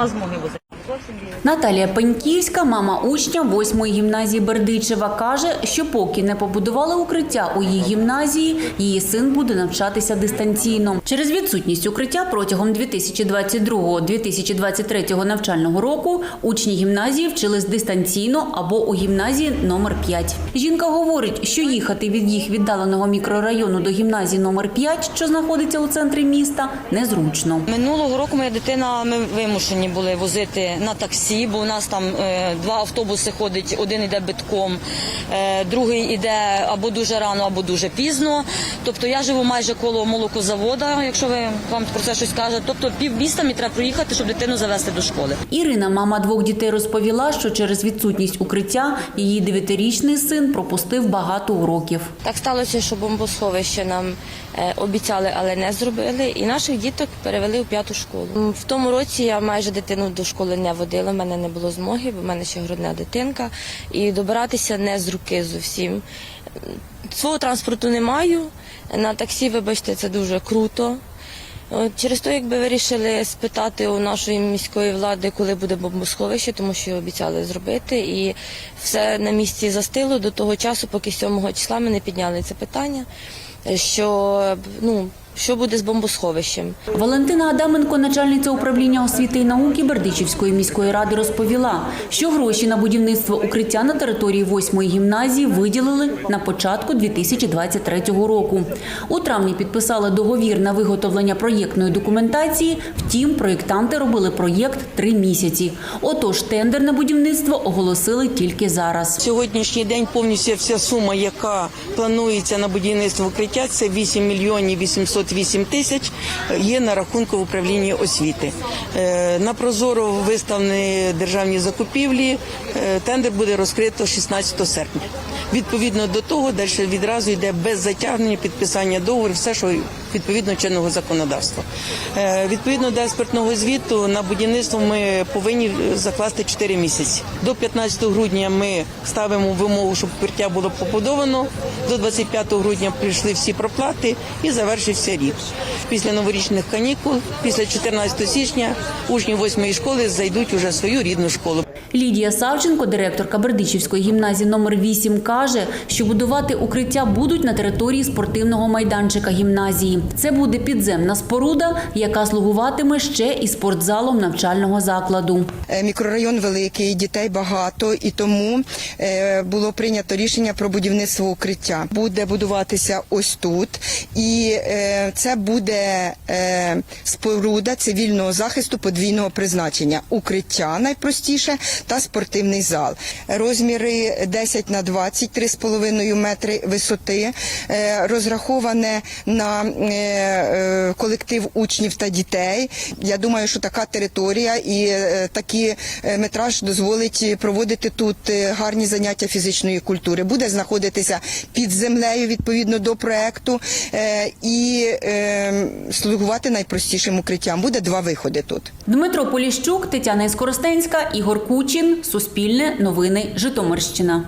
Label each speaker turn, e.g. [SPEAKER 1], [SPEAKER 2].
[SPEAKER 1] нема змоги возити.
[SPEAKER 2] Наталія Пеньківська, мама учня 8-ї гімназії Бердичева, каже, що поки не побудували укриття у її гімназії, її син буде навчатися дистанційно. Через відсутність укриття протягом 2022-2023 навчального року учні гімназії вчились дистанційно або у гімназії номер 5. Жінка говорить, що їхати від їх віддаленого мікрорайону до гімназії номер 5, що знаходиться у центрі міста, незручно.
[SPEAKER 1] Минулого року моя дитина ми вимушені були возити на таксі, бо у нас там е, два автобуси ходить, один іде битком, е, другий іде або дуже рано, або дуже пізно. Тобто я живу майже коло молокозавода, якщо ви вам про це щось каже. Тобто пів міста мені треба проїхати, щоб дитину завести до школи.
[SPEAKER 2] Ірина, мама двох дітей, розповіла, що через відсутність укриття її дев'ятирічний син пропустив багато уроків.
[SPEAKER 3] Так сталося, що бомбосховище нам е, обіцяли, але не зробили. І наших діток перевели у п'яту школу. В тому році я майже дитину до школи не водила. в мене не було змоги, бо в мене ще грудна дитинка. І добиратися не з руки зовсім. Свого транспорту не маю. На таксі, вибачте, це дуже круто. Через то, якби вирішили спитати у нашої міської влади, коли буде бомбосховище, тому що обіцяли зробити, і все на місці застило до того часу, поки 7 числа ми не підняли це питання, що ну що буде з бомбосховищем.
[SPEAKER 2] Валентина Адаменко, начальниця управління освіти і науки Бердичівської міської ради, розповіла, що гроші на будівництво укриття на території 8-ї гімназії виділили на початку 2023 року. У травні підписали договір на виготовлення проєктної документації. Втім, проєктанти робили проєкт три місяці. Отож, тендер на будівництво оголосили тільки зараз.
[SPEAKER 4] Сьогоднішній день повністю вся сума, яка планується на будівництво укриття, це 8 мільйонів 808 тисяч, є на рахунку в управлінні освіти. Е, На прозоро виставлені державні закупівлі. Е, Тендер буде розкрито 16 серпня. Відповідно до того, далі відразу йде без затягнення підписання договору, все, що відповідно чинного законодавства. Е, Відповідно до експертного звіту на будівництво ми повинні закласти 4 місяці. До 15 грудня ми ставимо вимогу, щоб укриття було побудовано. До 25 грудня прийшли всі проплати і завершився рік. Після новорічних канікул, після 14 січня, учні 8 школи зайдуть уже в свою рідну школу.
[SPEAKER 2] Лідія Савченко, директорка Бердичівської гімназії номер 8 каже, що будувати укриття будуть на території спортивного майданчика гімназії. Це буде підземна споруда, яка слугуватиме ще і спортзалом навчального закладу.
[SPEAKER 5] Е, Мікрорайон великий, дітей багато, і тому е, було прийнято рішення про будівництво укриття. Буде будуватися ось тут, і е, це буде е, споруда цивільного захисту подвійного призначення. Укриття найпростіше та спортивний зал. Розміри 10 на 20, 3,5 метри висоти, е, розраховане на е, е, колектив учнів та дітей. Я думаю, що така територія і е, такий е, метраж дозволить проводити тут е, гарні заняття фізичної культури. Буде знаходитися під землею відповідно до проекту і е, слугувати найпростішим укриттям. Буде два виходи тут.
[SPEAKER 2] Дмитро Поліщук, Тетяна Іскоростенська, Ігор Кучин, Суспільне, Новини, Житомирщина.